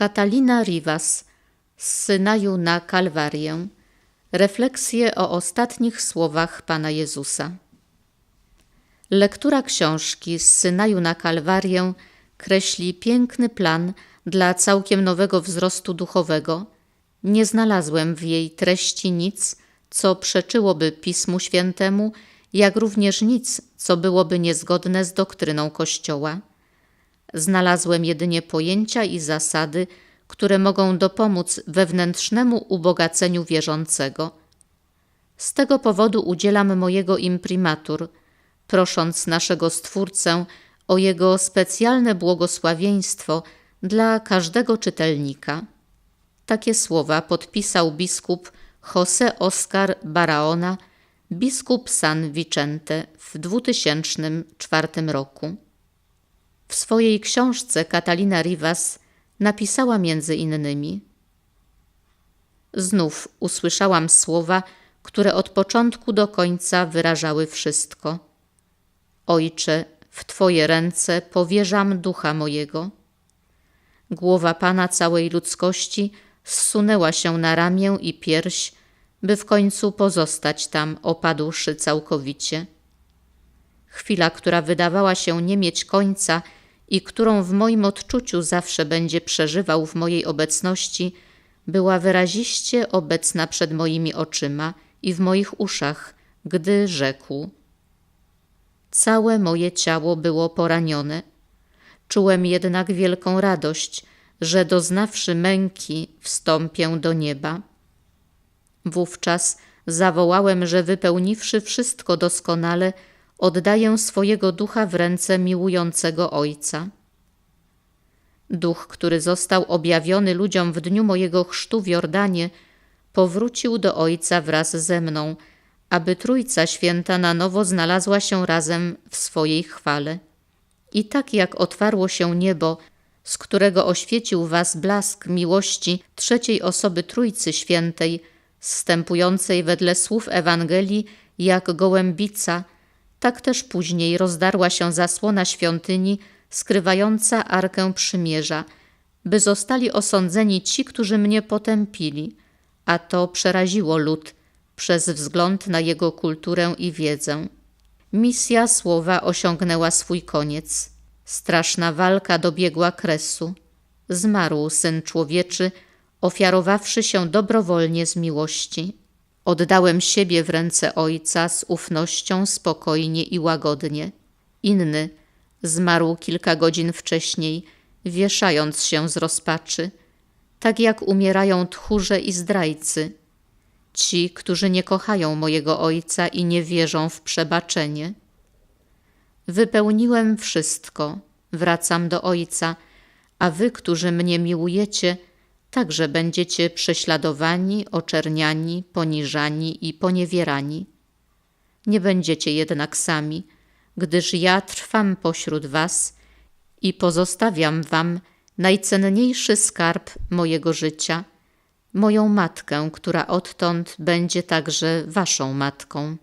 Katalina Rivas z Synaju na Kalwarię. Refleksje o ostatnich słowach Pana Jezusa. Lektura książki z Synaju na Kalwarię kreśli piękny plan dla całkiem nowego wzrostu duchowego. Nie znalazłem w jej treści nic, co przeczyłoby Pismu Świętemu, jak również nic, co byłoby niezgodne z doktryną Kościoła. Znalazłem jedynie pojęcia i zasady, które mogą dopomóc wewnętrznemu ubogaceniu wierzącego. Z tego powodu udzielam mojego imprimatur, prosząc naszego Stwórcę o jego specjalne błogosławieństwo dla każdego czytelnika. Takie słowa podpisał biskup José Oscar Barahona, biskup San Vicente w 2004 roku. W swojej książce Catalina Rivas napisała między innymi Znów usłyszałam słowa, które od początku do końca wyrażały wszystko. Ojcze, w Twoje ręce powierzam ducha mojego. Głowa Pana całej ludzkości zsunęła się na ramię i pierś, by w końcu pozostać tam, opadłszy całkowicie. Chwila, która wydawała się nie mieć końca i którą w moim odczuciu zawsze będzie przeżywał w mojej obecności, była wyraziście obecna przed moimi oczyma i w moich uszach, gdy rzekł: Całe moje ciało było poranione. Czułem jednak wielką radość, że doznawszy męki, wstąpię do nieba. Wówczas zawołałem, że wypełniwszy wszystko doskonale, oddaję swojego ducha w ręce miłującego Ojca. Duch, który został objawiony ludziom w dniu mojego chrztu w Jordanie, powrócił do Ojca wraz ze mną, aby Trójca Święta na nowo znalazła się razem w swojej chwale. I tak jak otwarło się niebo, z którego oświecił was blask miłości trzeciej osoby Trójcy Świętej, zstępującej wedle słów Ewangelii jak gołębica, tak też później rozdarła się zasłona świątyni skrywająca Arkę Przymierza, by zostali osądzeni ci, którzy mnie potępili, a to przeraziło lud przez wzgląd na jego kulturę i wiedzę. Misja słowa osiągnęła swój koniec. Straszna walka dobiegła kresu. Zmarł Syn Człowieczy, ofiarowawszy się dobrowolnie z miłości. Oddałem siebie w ręce Ojca z ufnością, spokojnie i łagodnie. Inny zmarł kilka godzin wcześniej, wieszając się z rozpaczy, tak jak umierają tchórze i zdrajcy, ci, którzy nie kochają mojego Ojca i nie wierzą w przebaczenie. Wypełniłem wszystko, wracam do Ojca, a wy, którzy mnie miłujecie, także będziecie prześladowani, oczerniani, poniżani i poniewierani. Nie będziecie jednak sami, gdyż ja trwam pośród was i pozostawiam wam najcenniejszy skarb mojego życia, moją matkę, która odtąd będzie także waszą matką.